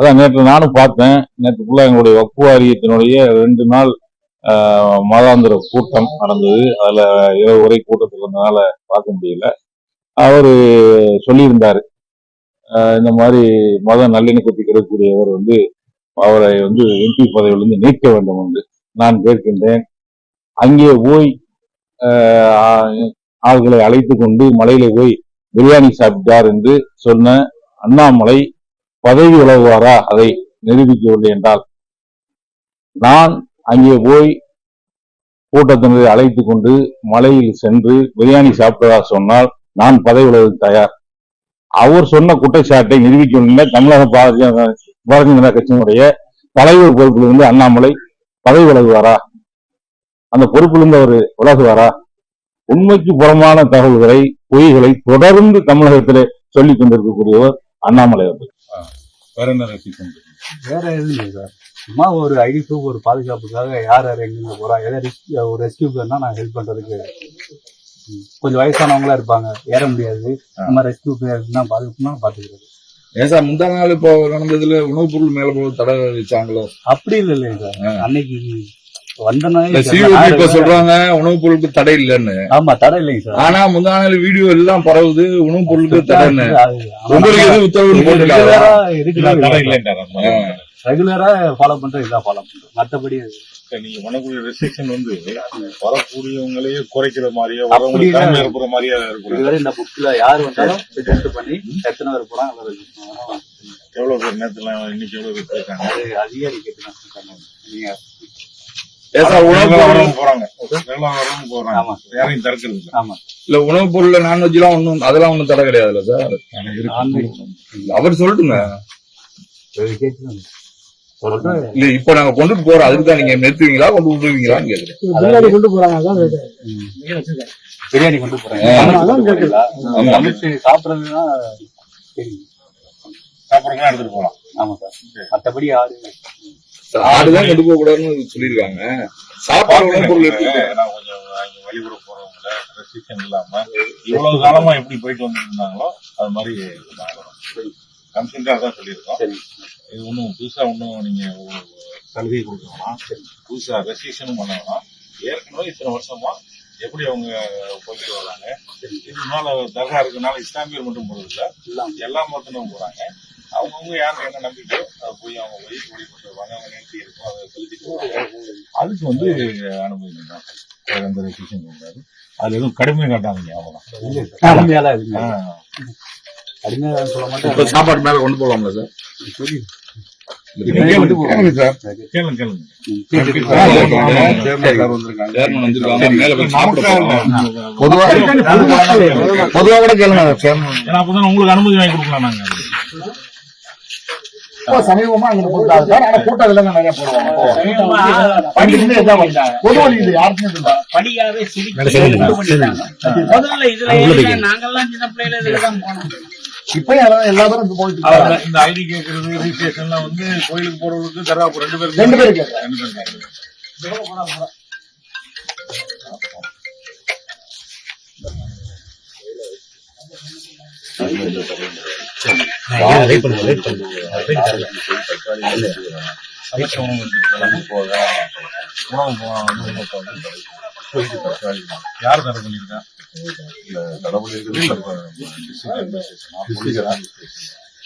அதான் நேற்று நானும் பார்த்தேன். நேற்று ஃபுல்லாக எங்களுடைய வக்கு வாரியத்தினுடைய ரெண்டு நாள் மாதாந்திர கூட்டம் நடந்தது. அதில் இரவு உரை கூட்டத்தில் இருந்தனால பார்க்க முடியல. அவர் சொல்லியிருந்தார். இந்த மாதிரி மத நல்லிணக்கத்தை கிடைக்கக்கூடியவர் வந்து அவரை வந்து எம்பி பதவியிலிருந்து நீக்க வேண்டும் என்று நான் கேட்கின்றேன். அங்கே போய் ஆள்களை அழைத்து கொண்டு மலையில போய் பிரியாணி சாப்பிட்டார் என்று சொன்ன அண்ணாமலை பதவி விலகுவாரா அதை நிரூபிக்கவில்லை என்றால்? நான் அங்கே போய் கூட்டத்தினரை அழைத்து கொண்டு மலையில் சென்று பிரியாணி சாப்பிட்டதா சொன்னால் நான் பதவி உலக தயார். அவர் சொன்ன குற்றச்சாட்டை நிரூபிக்கவில்லை. தமிழக பாரதிய பாரதிய ஜனதா கட்சியினுடைய தலைவர் பொறுப்பிலிருந்து அண்ணாமலை பதவி விலகுவாரா? அந்த பொறுப்பிலிருந்து அவர் விலகுவாரா? உண்மைக்கு புறமான தகவல்களை பொய்களை தொடர்ந்து தமிழகத்திலே சொல்லிக் கொண்டிருக்கக்கூடியவர் அண்ணாமலை அவர்கள். வேற என்ன வேற எதுவும் இல்லை சார். சும்மா ஒரு ஐடி ப்ரூஃப் ஒரு பாதுகாப்புக்காக யார் யார் எங்கெங்க போறா எதாவது risk- ஒரு ரெஸ்கியூ பண்ணா நான் ஹெல்ப் பண்றதுக்கு ம், கொஞ்சம் வயசானவங்களா இருப்பாங்க. ஏற முடியாது. நம்ம ரெஸ்கியூ பேருக்குன்னா பாதுகாப்புனா பாத்துக்கிறது. ஏன் சார் முந்தா நாள் இப்போ நடந்ததுல உணவுப் பொருள் மேல போய் தடை வச்சாங்களோ அப்படி இல்லை இல்லைங்க சார். அன்னைக்கு இப்ப சொல்றாங்க உணவுப் பொருளுக்கு தடை இல்லைன்னு. ஆமா தடை இல்லைங்க சார். ஆனா முந்தா நாள் வீடியோ எல்லாம் பரவுது உணவுப் பொருளுக்கு தடைன்னு. உங்களுக்கு எது உத்தரவு ரெகுலரா ஃபாலோ பண்றது இதான் ஃபாலோ பண்றோம் மத்தபடி நீங்க பண்ணக்கூடிய ரெஸ்ட்ரிக்ஷன் வந்து வரக்கூடியவங்களையே குறைக்கிற மாதிரியே வரவங்களுக்கு இருக்கிற மாதிரியே இருக்கக்கூடாது. இதுவரை இந்த புக்ல யார் வந்தாலும் ரெஜிஸ்டர் பண்ணி எத்தனை பேர் போறாங்க. எவ்வளவு பேர் நேரத்துல இன்னைக்கு எவ்வளவு பேர் அது அதிகாரி கேட்டு நீங்க இல்ல. ஆமா. இல்ல உணவுப் பொருள்ல நான்வெஜ் எல்லாம் ஒண்ணும் அதெல்லாம் ஒண்ணும் தடை கிடையாதுல்ல சார். அவர் சொல்லட்டுங்க. இல்ல இப்ப நாங்க கொண்டுட்டு போறோம். அதுக்கு தான் நீங்க நிறுத்துவீங்களா கொண்டு விடுவீங்களான்னு கேக்குறேன். பிரியாணி கொண்டு போறாங்க. பிரியாணி கொண்டு. சமைச்சு சாப்பிடுறதுன்னா சாப்பிடுறதுலாம் எடுத்துட்டு போலாம். ஆமா சார். மத்தபடி ஆடு ஆடுதான் கொண்டு போக கூடாதுன்னு சொல்லிருக்காங்க சாப்பாடு உணவுப் பொருள் வெளியூர் போறவங்கள ரெஸ்ட்ரிக்ஷன் இல்லாம இவ்வளவு காலமா எப்படி போயிட்டு வந்துருந்தாங்களோ அது மாதிரி கம்ப்ளீட்டா தான் சொல்லியிருக்கோம். சரி. இது ஒன்றும் புதுசா ஒன்றும் நீங்க சலுகை கொடுக்கலாம் புதுசா ரெஸ்ட்ரிக்ஷனும் பண்ண வேணாம் ஏற்கனவே இத்தனை வருஷமா எப்படி அவங்க போயிட்டு வராங்க? இதனால தர்கா இருக்கனால இஸ்லாமியர் மட்டும் போறது இல்ல. எல்லா மதத்தினரும் போறாங்க. அவங்கவுங்க யாருக்கு என்ன நம்பிக்கையோ போய் அவங்க போய் வழிபட்டு வருவாங்க. அவங்க நேர்த்தி இருக்கும் அதை செலுத்திட்டு அதுக்கு வந்து வேற எந்த ரெஸ்ட்ரிக்ஷன் கிடையாது அது எதுவும் கடுமையை காட்டாதீங்க அவ்வளவுதான் கடுமையால இருக்குங்க ஆ. கடுமையா சொல்ல இப்ப மாட்டேன் சாப்பாடு மேல கொண்டு போகலாம்ல சார்? கேளுங்க, கேளுங்க கேளுங்க. கேளுங்க சேர்மன் வந்திருக்காங்க. மேல போய் சாப்பிட்டு நமக்கு பொதுவா பொதுவா கூட கேளுங்க உங்களுக்கு அனுமதி வாங்கி கொடுக்கலாம் நாங்க. சமீபமா அங்க போட்டாங்க. ஆனா கூட்டம் இல்லைங்க நிறைய போடுவாங்க. படிக்கிறது எல்லாம் வந்தாங்க. பொது வழி இது யாருக்குமே இல்லை. படிக்காவே சிரிச்சு முதல்ல இதுல நாங்கெல்லாம் சின்ன பிள்ளையில இதுல தான் போனோம். இப்பயும் அதான் எல்லா பேரும் இது போயிட்டு இந்த ஐடி கேக்குறது ரிஜிஸ்ட்ரேஷன்லாம் வந்து கோயிலுக்கு போறவங்களுக்கு தர்காவுக்கு ரெண்டு பேருக்கு ரெண்டு பேரும் வந்து இப்போதைக்கு தற்காலிகம் தான். யார் தடை பண்ணிருக்கா தடை பண்ணிருக்கிறது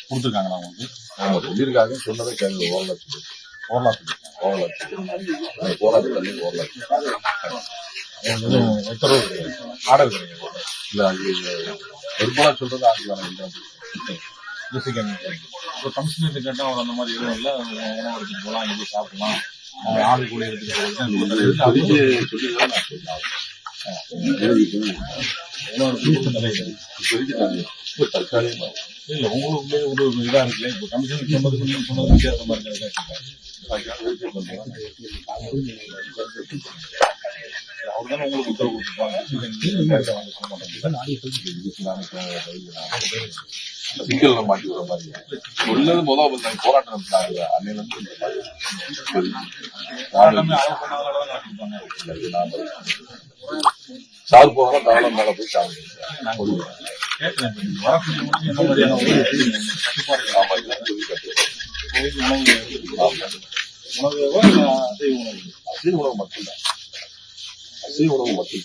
கொடுத்துருக்காங்களா உங்களுக்கு? அவங்க சொல்லியிருக்காங்க. சொன்னதை கேள்வி ஒரு லட்சம் ஒரு லட்சம் போராது தள்ளி ஒரு லட்சம் எதுவும் உத்தரவு கிடையாது ஆர்டர் கிடையாது இல்ல அது பெரும்பாலா சொல்றது ஆங்கிலம். பேசிக்காங்க இப்போ கமிஷனர் கேட்டால் அவர் அந்த மாதிரி எதுவும் இல்லை. உணவு எடுத்துட்டு போகலாம் இங்கே சாப்பிடலாம். ஆள் கூட எடுத்துட்டு போகிறது அது வந்து சொல்லியிருக்காங்க நான் சொன்னேன் தற்காலிகமா இல்லை உங்களுக்கு ஒரு இதாக இருக்குல்ல இப்போ கமிஷனர் சொன்னதுக்கு நீங்கள் சொன்னது வித்தியாசம் மாதிரி இருக்கா அவர் தானே உங்களுக்கு உத்தரவு கொடுத்துருப்பாங்க நீங்க வாங்க சொல்ல மாட்டாங்க சிக்கல்ல மாட்டி வர மாதிரி உள்ளது முதல் வந்து போராட்டம் நடத்தினாங்க அன்னையில இருந்து சாவு போகலாம் தாராளம் மேல போய் சாவு உணவு மட்டும்தான் அசைவ உணவு மட்டும்